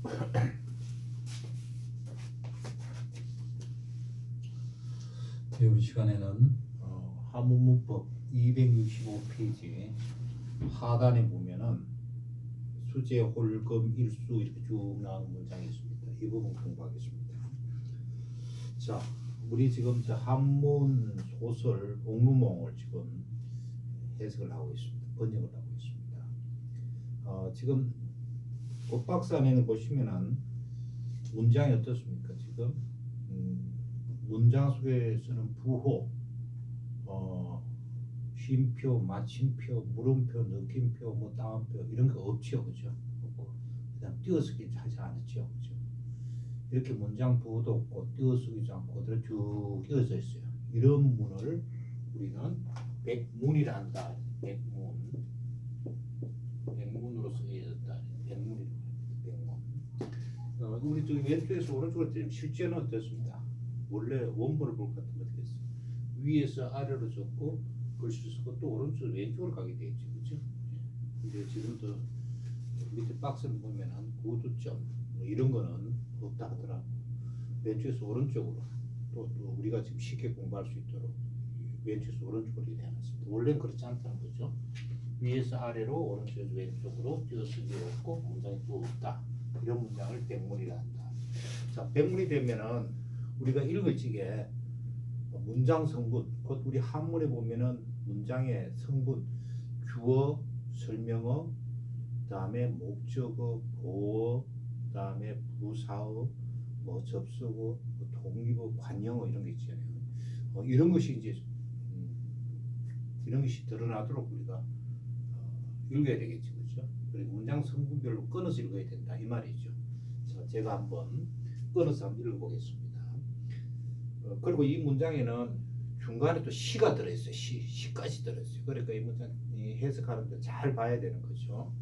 배울 시간에는 어, 한문문법 265페이지 하단에 보면은 수재, 홀금, 일수 이렇게 쭉 나오는 문장이 있습니다. 이 부분 공부하겠습니다. 자, 우리 지금 저 한문 소설 옥루몽을 지금 해석을 하고 있습니다. 번역을 하고 있습니다. 어, 지금 꽃박사에는 보시면은 문장이 어떻습니까? 지금 음, 문장 속에서는 부호, 어, 쉼표, 마침표, 물음표, 느낌표, 뭐 따옴표 이런 거 없죠, 그죠? 없고 그다음 띄어쓰기 하지 않았죠, 그죠? 이렇게 문장 부호도 없고 띄어쓰기도 않고 그대로 쭉 이어져 있어요. 이런 문을 우리는 백문이라 한다. 백문, 백문으로 쓰여졌다. 백문이라고 합니다. 백문. 어, 우리 저기 왼쪽에서 오른쪽으로 되면 실제는 어떻습니까? 원래 원본을 볼 것 같으면 어떻게 했어요? 위에서 아래로 적고 글씨를 쓰고 또 오른쪽 왼쪽으로 가게 돼 있죠, 그렇죠? 근데 지금도 밑에 박스를 보면은 구두점 뭐 이런 거는 없다 하더라고. 왼쪽에서 오른쪽으로 또, 또 우리가 지금 쉽게 공부할 수 있도록 왼쪽에서 오른쪽으로 이렇게 해놨습니다. 원래는 그렇지 않다는 거죠. 위에서 아래로 오른쪽에서 왼쪽으로 띄어쓰기 없고 문장이 또 없다. 이런 문장을 백문이라 한다. 자, 백문이 되면은 우리가 읽을 적에 문장 성분, 곧 우리 한문에 보면은 문장의 성분, 주어, 설명어, 그다음에 목적어, 보어, 그다음에 부사어, 뭐 접속어, 뭐 독립어, 관용어 이런 게 있잖아요. 어, 이런 것이 이제 음, 이런 것이 드러나도록 우리가 어, 읽어야 되겠죠, 그리고 문장 성분별로 끊어서 읽어야 된다 이 말이죠. 자, 제가 한번 끊어서 한번 읽어보겠습니다. 어, 그리고 이 문장에는 중간에 또 시가 들어있어요. 시, 시까지 들어있어요. 그러니까 이 문장 이 해석하는데 잘 봐야 되는 거죠.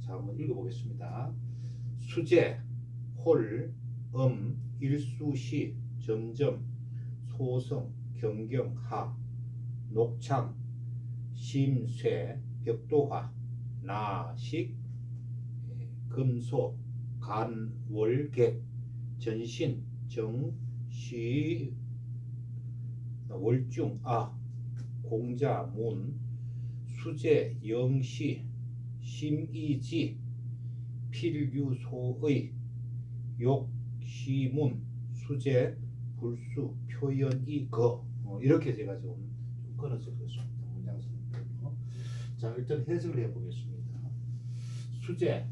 자, 한번 읽어보겠습니다. 수재, 홀, 음, 일수시, 점점, 소성, 경경, 하, 녹참, 심쇠, 벽도화, 나식, 예, 금소, 간, 월, 객, 전신, 정, 시, 월중, 아, 공자, 문, 수재, 영시, 심이지, 필유소의, 욕, 시문, 수재, 불수, 표현이, 거 어, 이렇게 제가 좀, 좀 끊어서 읽었습니다. 자, 일단 해석을 해보겠습니다. 수재,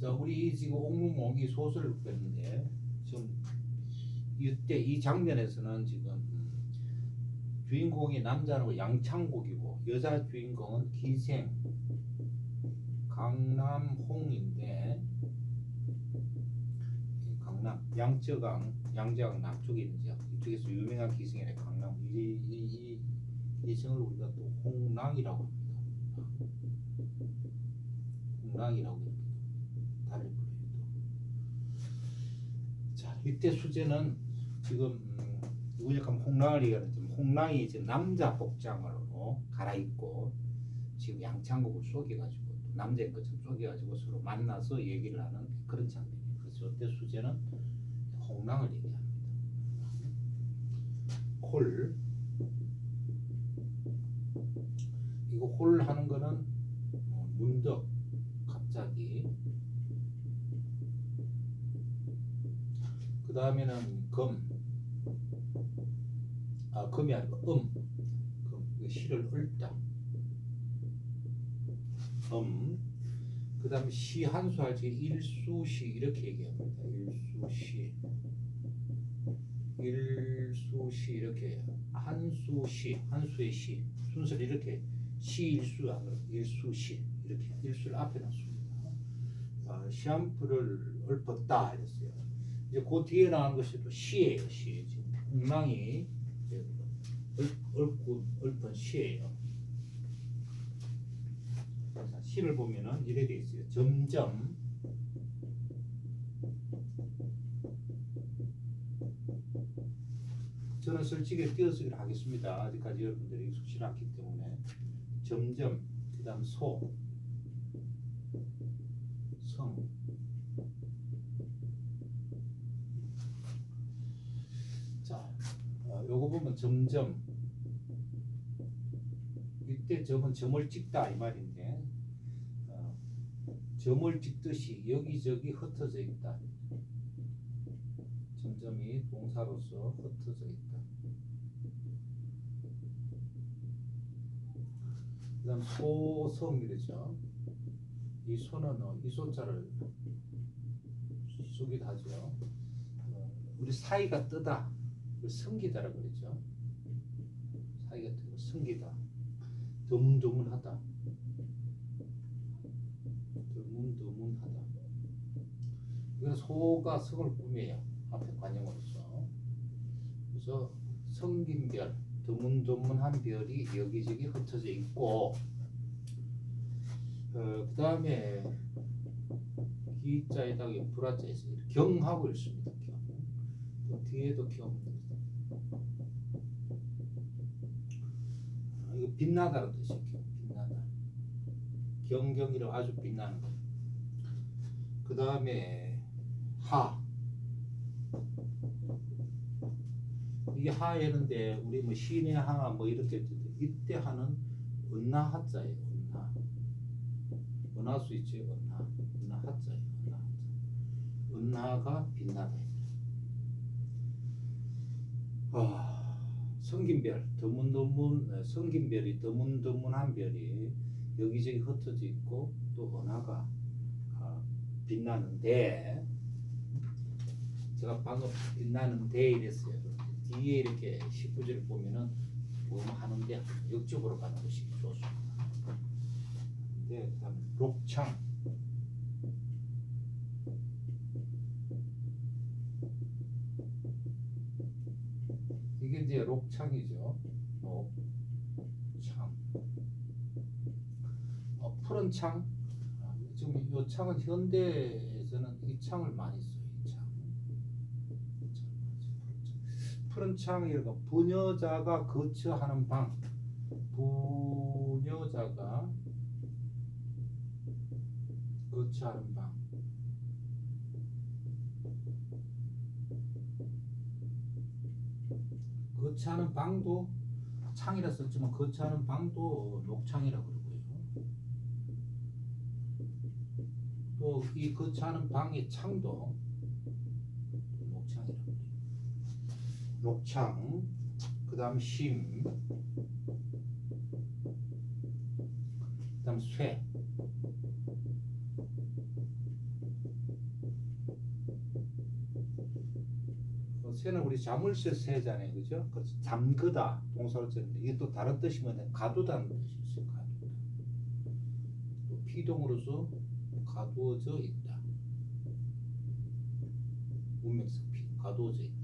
자, 우리 지금 옥문몽이 소설을 읽었는데 지금 이때 이 장면에서는 지금 주인공이 남자는 양창국이고 여자 주인공은 기생 강남홍인데 이 강남 양저강 양저강 남쪽에 있는 지역 이쪽에서 유명한 기생이네 강남 이 이 이, 이 지역을 우리가 또 홍랑이라고 합니다. 홍랑이라고 합니다. 달리 불러요. 또. 자, 이때 수제는 지금 음, 우직한 홍랑을 얘기하는 지금 홍랑이 지금 남자 복장으로 갈아입고 지금 양창국을 속여가지고 또 남자인 것처럼 속여가지고 서로 만나서 얘기를 하는 그런 장면이에요. 그래서 이때 수제는 홍랑을 얘기합니다. 홀 이거 홀 하는 거는 어, 문득 갑자기 그 다음에는 검. 아, 검이 아니고 음. 검. 그 시를 읊다. 음. 그 다음에 시한수 할때 일수시 이렇게 얘기합니다. 일수시 한수 시, 한수의 시. 순서를 이렇게 시일수 하고 일수 시 이렇게 일수를 앞에 놨습니다. 아, 시한풀을 읊었다 이랬어요. 이제 그 뒤에 나오는 것이 또 시예요. 시. 지금 웅랑이 읊고 읊은 시예요. 자, 시를 보면은 이래 돼 있어요. 점점 저는 솔직히 띄어쓰기를 하겠습니다. 아직까지 여러분들이 익숙치 않기 때문에 점점 그 다음 소, 성. 자, 어, 요거 보면 점점 이때 점은 점을 찍다 이 말인데 어, 점을 찍듯이 여기저기 흩어져 있다. 점점이 동사로서 흩어져 있다. 그다음 소성이죠. 이 소는 어, 이 소자를 하죠. 어, 우리 사이가 뜨다, 그걸 성기다라고 그러죠. 사이가 뜨고 성기다, 드문드문하다, 드문드문하다. 이건 소가 성을 꾸며요. 앞에 관용으로서. 그래서 성긴별, 드문드문한 별이 여기저기 흩어져 있고, 어, 그 다음에 기자에다가 불화자 있어요. 경하고 있습니다. 경. 또 뒤에도 경. 아, 이거 빛나다는 뜻이에요. 경, 빛나다. 경경이라 아주 빛나는 거. 그 다음에 하. 이게 하였는데 우리 뭐 신의 하뭐 이렇게 이때 하는 은나 하자예요. 은나. 은하 수 있지 은하. 은하 하자예요. 은하 하자. 은하가 빛나다. 아, 성긴별 드문드문 에, 성긴별이 드문드문한 별이 여기저기 흩어져 있고 또 은하가 아, 빛나는데 제가 방금 빛나는 데 이랬어요. 뒤에 이렇게 19절을 보면은 뭐 하는데 역적으로 가는 것이 좋습니다. 네, 그다음 록창. 이게 이제 록창이죠. 록창. 어, 푸른 창. 아, 지금 이 창은 현대에서는 이 창을 많이 써요. 이 창. 이 창, 푸른 창. 푸른 창이라고 부녀자가 거처하는 방. 부녀자가 거처하는 방. 거처하는 방도 창이라 썼지만 거처하는 방도 녹창이라 그러고요. 또 이 거처하는 방의 창도 녹창이라 그래요. 녹창, 그 다음 심, 그 다음 쇠. 어, 새는 우리 자물쇠 새잖아요, 그죠? 그래서 잠그다 동사로 쓰는데 이게 또 다른 뜻이 뭐냐? 가두다는 뜻이 있어요. 가두다. 또 피동으로서 가두어져 있다. 문맥상 피 가두어져 있다.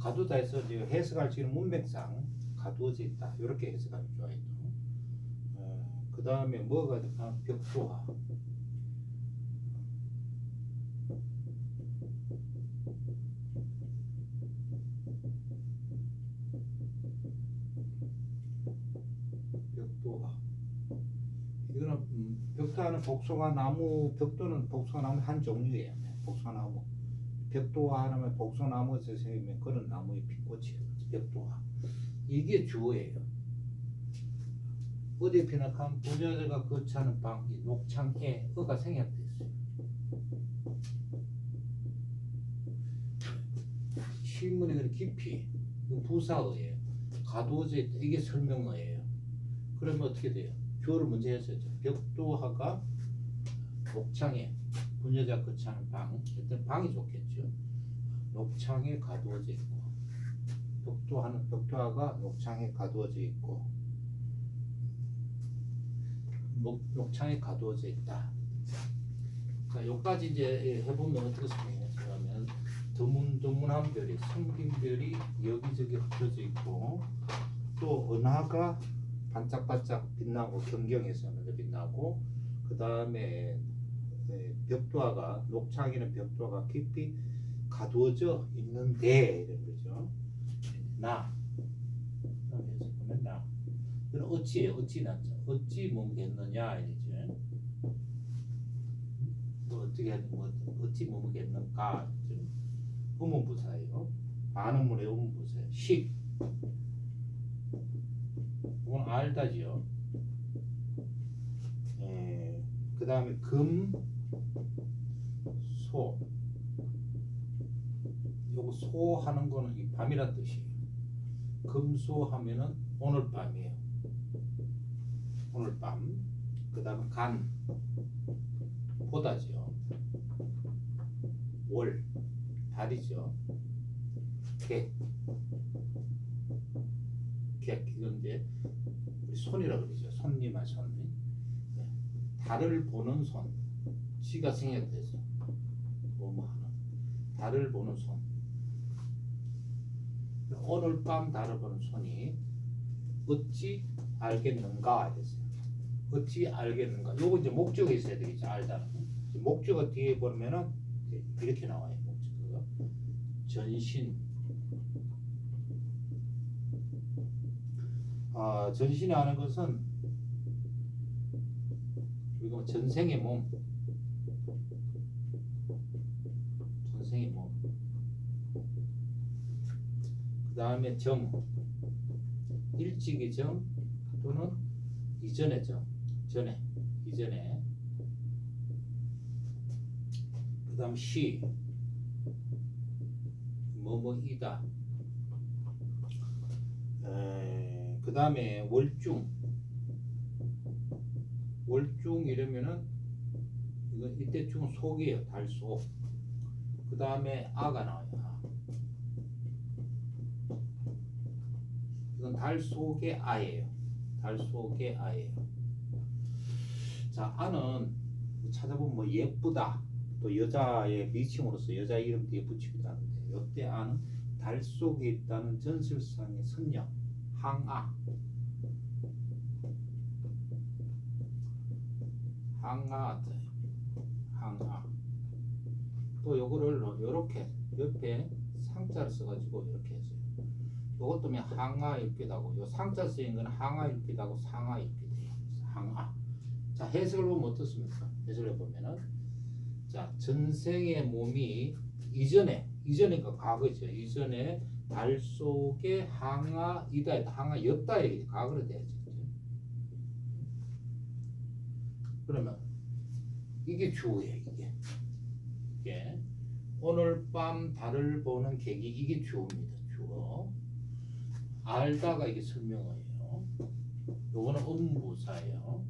가두다 해서 해석할 수 있는 문맥상 가두어져 있다. 이렇게 해석하면 좋아요. 어, 그 다음에 뭐가. 이거는 음, 벽도화는 복숭아 나무, 벽도는 복숭아 나무 한 종류예요. 복숭아 나무. 벽도화 하면 복숭아 나무에서 생기면 그런 나무의 빛꽃이에요. 벽도화. 이게 주어예요. 어디 피나감 부녀자가 거처하는 방, 이 녹창에 어가 생략돼 있어요. 실문의 그 깊이, 부사어예요. 있다. 이게 설명어예요. 그러면 어떻게 돼요? 주어를 먼저 했었죠. 벽도화가 녹창에 부녀자 거처하는 방, 일단 방이 좋겠죠. 녹창에 가두어져 있고, 벽도화는 벽도화가 녹창에 가두어져 있고, 녹, 녹창에 가두어져 있다. 자, 여기까지 이제 해보면 어떻게 설명했냐면 드문드문한 별이 숨긴 별이 여기저기 흩어져 있고 또 은하가 반짝반짝 빛나고 경경에서 빛나고 그 다음에 벽도화가 녹창이는 벽도화가 깊이 가두어져 있는데 이런 거죠. 나 여기서 보면 나 그럼 어찌예요? 어찌 난자. 어찌 머무겠느냐 이지. 뭐 어떻게 뭐 어찌 머무겠는가 좀 의문부사예요. 반응문의 의문부사. 식. 이건 알다지요. 예. 그 다음에 금, 소. 요거 소 하는 거는 이 밤이란 뜻이에요. 금소 하면은 오늘 밤이에요. 오늘 밤. 그 다음에 간. 보다죠. 월. 달이죠. 객. 객. 이건 이제 우리 손이라고 그러죠. 손님아 손님. 네. 달을 보는 손. 시가 생략돼서 하는. 달을 보는 손. 오늘 밤 달을 보는 손이 어찌 알겠는가 했어요. 어찌 알겠는가. 요거 이제 목적이 있어야 되겠죠. 알다는. 목적어 뒤에 보면은 이렇게 나와요. 목적어가 전신. 아 전신이 하는 것은 이거 전생의 몸. 전생의 몸. 그 다음에 정. 일찍의 정 또는 이전의 정. 전에. 이전에. 그 다음 시. 뭐뭐이다. 그 다음에 월중. 월중 이러면은 이거 이때쯤은 속이에요. 달속. 그 다음에 아가 나와요. 아. 이건 달 속의 아예요. 달 속의 아예요. 자, 아는 찾아보면 뭐 예쁘다. 또 여자의 미칭으로서 여자 이름 뒤에 붙이기도 하는데 이때 아는 달 속에 있다는 전설상의 선녀 항아 항아 항아 또 요거를 요렇게 옆에 상자를 써가지고 이렇게. 요것도 그냥 항아 일피다고 요 상자 쓰인 건 항아 일피다고 상하 일피돼요. 항아 자 해석을 보면 어떻습니까? 해석을 보면은 자 전생의 몸이 이전에 이전에가 과거죠. 이전에 달 속에 항아이다 항아였다 얘기 과거로 돼야죠. 그러면 이게 주어예요. 이게 이게 오늘 밤 달을 보는 계기 이게 주어입니다. 주어 알다가 이게 설명어예요. 요거는 음부사예요.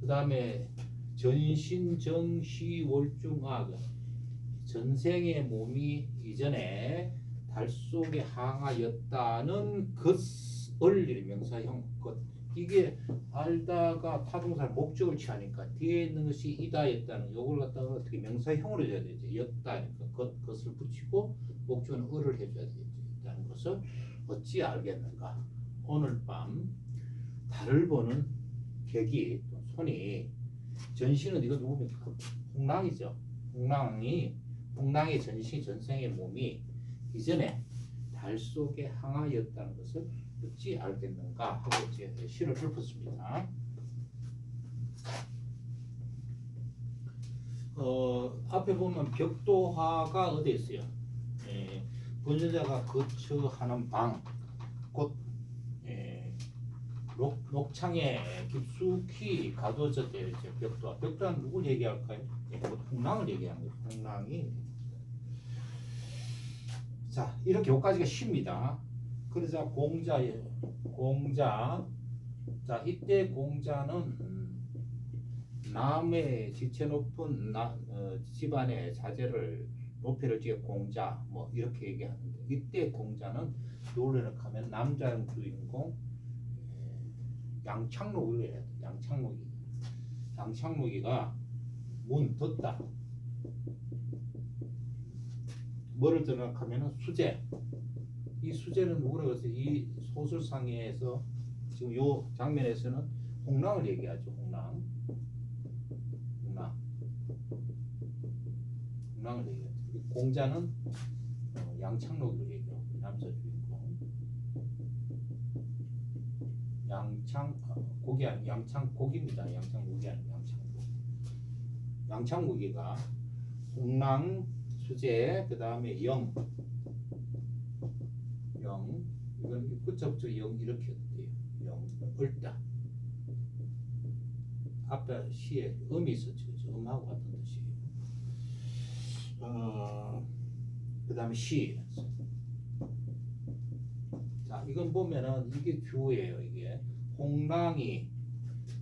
그 다음에 전신 정시 월중악 전생의 몸이 이전에 달 속에 항하였다는 것을 이 명사형 것 이게 알다가 타동사를 목적을 취하니까 뒤에 있는 것이 이다였다는 요걸 갖다가 어떻게 명사형으로 해야 되지? 였다니까 것 것을 붙이고 목적은 을을 해줘야 되겠지 있다는 것을 어찌 알겠는가? 오늘 밤 달을 보는 객이 또 손이 전신은 이거 누굽니까 홍랑이죠. 홍랑이 홍랑의 전신 전생의 몸이 이전에 달 속에 항하였다는 것을 어찌 알겠는가 하고 이제 시를 읊었습니다. 어 앞에 보면 벽도화가 어디 있어요? 예, 본전자가 거처하는 방, 곧 예, 녹, 녹창에 깊숙이 되어 있죠. 벽도화. 벽도화는 누굴 얘기할까요? 예, 뭐 풍랑을 얘기하는 거죠. 풍랑이. 자 이렇게 여기까지가 쉽니다. 그러자 공자예요. 공자. 자 이때 공자는 음, 남의 지체 높은 나, 어, 집안의 자제를 높이를 지어 공자 뭐 이렇게 얘기하는데 이때 공자는 노래를 하면 남자형 주인공 에, 양창록을 해야 돼. 양창록이 양창록이가 문 뒀다. 뭐를 드러나하면은 수제. 이 수제는 누구라고 해서 이 소설상에서 지금 요 장면에서는 홍랑을 얘기하죠. 홍랑. 홍랑. 홍랑을 얘기하죠. 공자는 어, 양창록을 얘기하고 남자 주인공. 양창 어, 고기 아니 양창 고기입니다. 양창 고기 아니 양창 고기. 양창 고기가 홍랑 수제 그 다음에 영, 영 이건 끝접죠 영 이렇게 돼요. 영 을다. 앞에 시에 음이 있었죠. 음하고 같은 뜻이에요. 어, 그 다음에 시. 자, 이건 보면은 이게 주어예요. 이게 홍랑이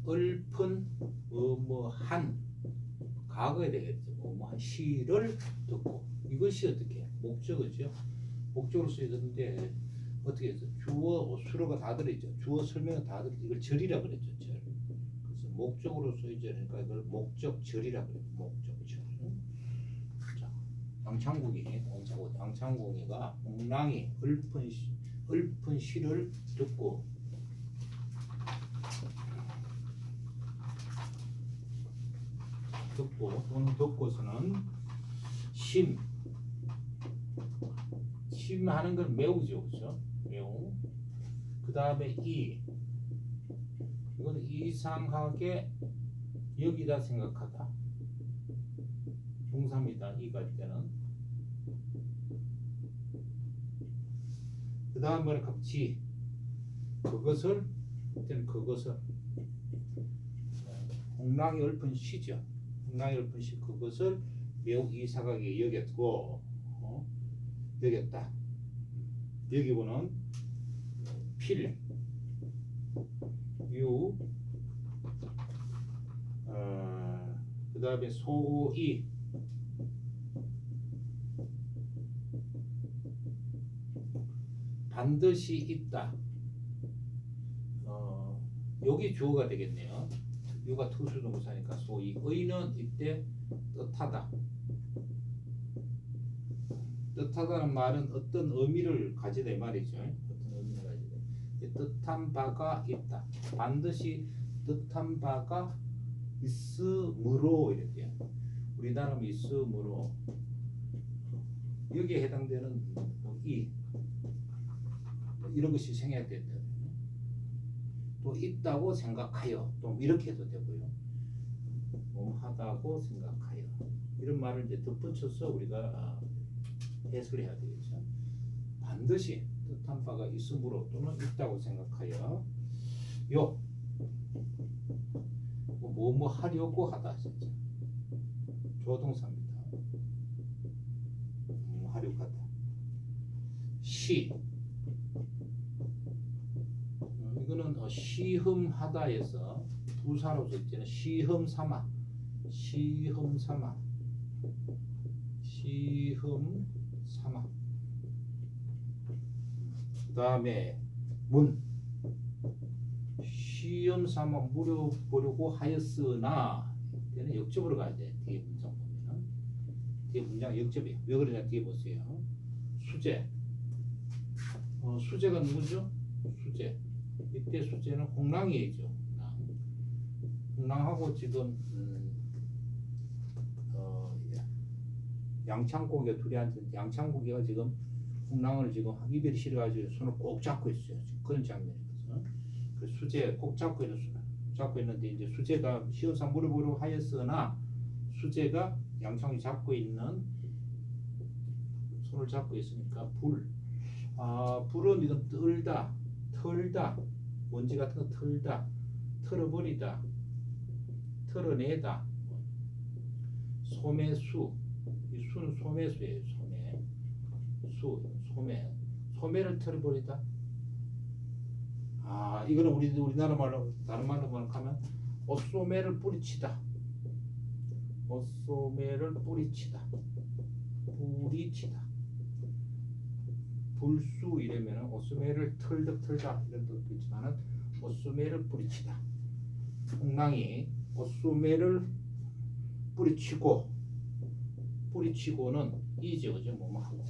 을픈 뭐뭐한 과거에 되겠죠. 뭐뭐한 시를 듣고 이것이 어떻게 목적이죠. 목적으로 쓰여졌는데 어떻게 해서 주어 수로가 다 들어있죠. 주어 설명은 다 들어. 이걸 절이라 그랬죠. 절. 그래서 목적으로 쓰여지니까 이걸 목적절이라 그래요. 목적절. 자, 양창국이 양창국 양창국이가 홍랑이 읊은 시, 읊은 시를 듣고 듣고 또는 듣고서는 심 심하는 걸 매우죠, 그렇죠? 매우. 그 다음에 이 이거는 이상하게 여기다 생각하다. 동사입니다. 이갈 때는. 그 다음 뭐라 갑지 그것을 그때는 그것을 홍랑이 읊은 시죠. 홍랑이 읊은 시 그것을 매우 이상하게 여겼고 어? 여겼다. 여기 보는 필, 유, 어, 그 다음에 소이, 반드시 있다. 어, 여기 주어가 되겠네요. 유가 특수동사니까 소이. 의는 이때 뜻하다. 뜻하다는 말은 어떤 의미를 가지다 이 말이죠. 어떤 의미를 가지다. 이 뜻한 바가 있다. 반드시 뜻한 바가 있으므로 이렇게. 우리나라 있으므로 여기에 해당되는 뭐이 이런 것이 생겨야 된다. 또 있다고 생각하여 또 이렇게 해도 되고요. 뭐 하다고 생각하여 이런 말을 이제 덧붙여서 우리가 아, 해석을 해야 되겠죠. 반드시 뜻한 바가 있으므로 또는 있다고 생각하여 요 뭐뭐 하려고 하다 진짜 조동사입니다. 음, 하려고 하다. 시 어, 이거는 어, 시흠하다에서 부사로서 있잖아요. 시흠삼아, 시흠삼아, 시흠 삼아. 그 다음에 문 시험 삼아 물어보려고 하였으나 얘는 역접으로 가야 돼. 뒤에 문장 보면은 뒤에 문장 역접이에요. 왜 그러냐 뒤에 보세요. 수재 어, 수재가 누구죠? 수재 이때 수재는 홍랑이죠. 홍랑. 홍랑하고 지금 음, 어, 양창고기가 둘이 앉은 양창고기가 지금 홍랑을 지금 입에 실어가지고 손을 꼭 잡고 있어요. 그런 장면이거든요. 그 수재 꼭 잡고 있는 수 잡고 있는데 이제 수재가 시험상 물어보려고 하였으나 수재가 양창이 잡고 있는 손을 잡고 있으니까 불. 아 불은 이건 떨다, 털다, 먼지 같은 거 털다, 털어버리다, 털어내다. 소매수, 이 수는 소매수예요. 소매, 수, 소매, 소매를 털어버리다. 아 이거는 우리 우리나라 말로 다른 말로 하면 옷소매를 뿌리치다. 옷소매를 뿌리치다. 뿌리치다. 불수 이러면은 옷소매를 털덕 털다 이런 뜻도 있지만은 옷소매를 뿌리치다. 홍랑이 옷소매를 뿌리치고 뿌리치고는 이죠 그죠 뭐뭐 하고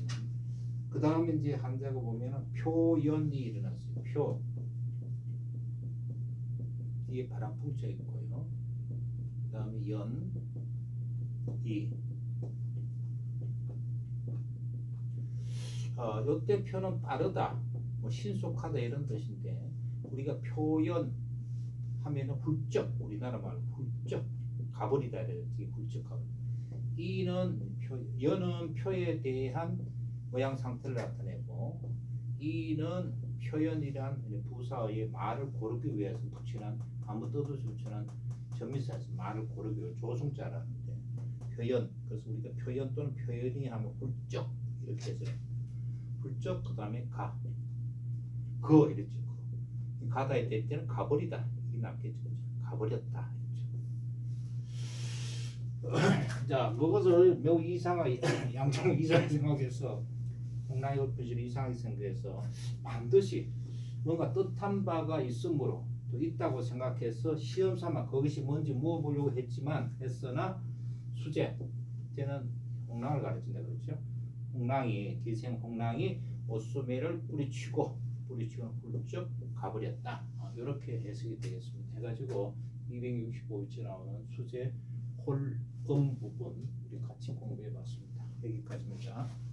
그 다음에 이제 한자가 보면은 표연이 일어났어요. 표 뒤에 바람 풍차 있고요. 그 다음에 연, 이. 어, 요때 표는 빠르다, 뭐 신속하다 이런 뜻인데 우리가 표현 하면은 훌쩍 우리나라 말로 훌쩍 가버리다 이렇게 훌쩍 가버리. 이는 표, 여는 표에 대한 모양 상태를 나타내고 이는 표현이란 부사의 말을 고르기 위해서 붙이는 아무 뜻 없이 붙이는 전미사에서 말을 고르기 위해 조승자라는데 표현 그래서 우리가 표현 또는 표현이 하면 훌쩍 이렇게 해서 훌쩍 그 다음에 가. 그 이랬죠. 그. 가다에 될 때는 가버리다 이게 낫겠죠. 가버렸다 이랬죠. 자 그것을 매우 이상하게 양장 이상하게 생각해서 홍랑이 엎혀질 이상하게 생각해서 반드시 뭔가 뜻한 바가 있으므로 또 있다고 생각해서 시험 삼아 그것이 뭔지 물어보려고 했지만 했으나 수제 때는 홍랑을 가르친다 그렇죠. 홍랑이 기생 홍랑이 오수매를 뿌리치고 뿌리치고 훌쩍 가버렸다. 아, 이렇게 해석이 되겠습니다. 해가지고 265일째 나오는 수제 홀 음 부분 우리 같이 공부해 봤습니다. 여기까지입니다.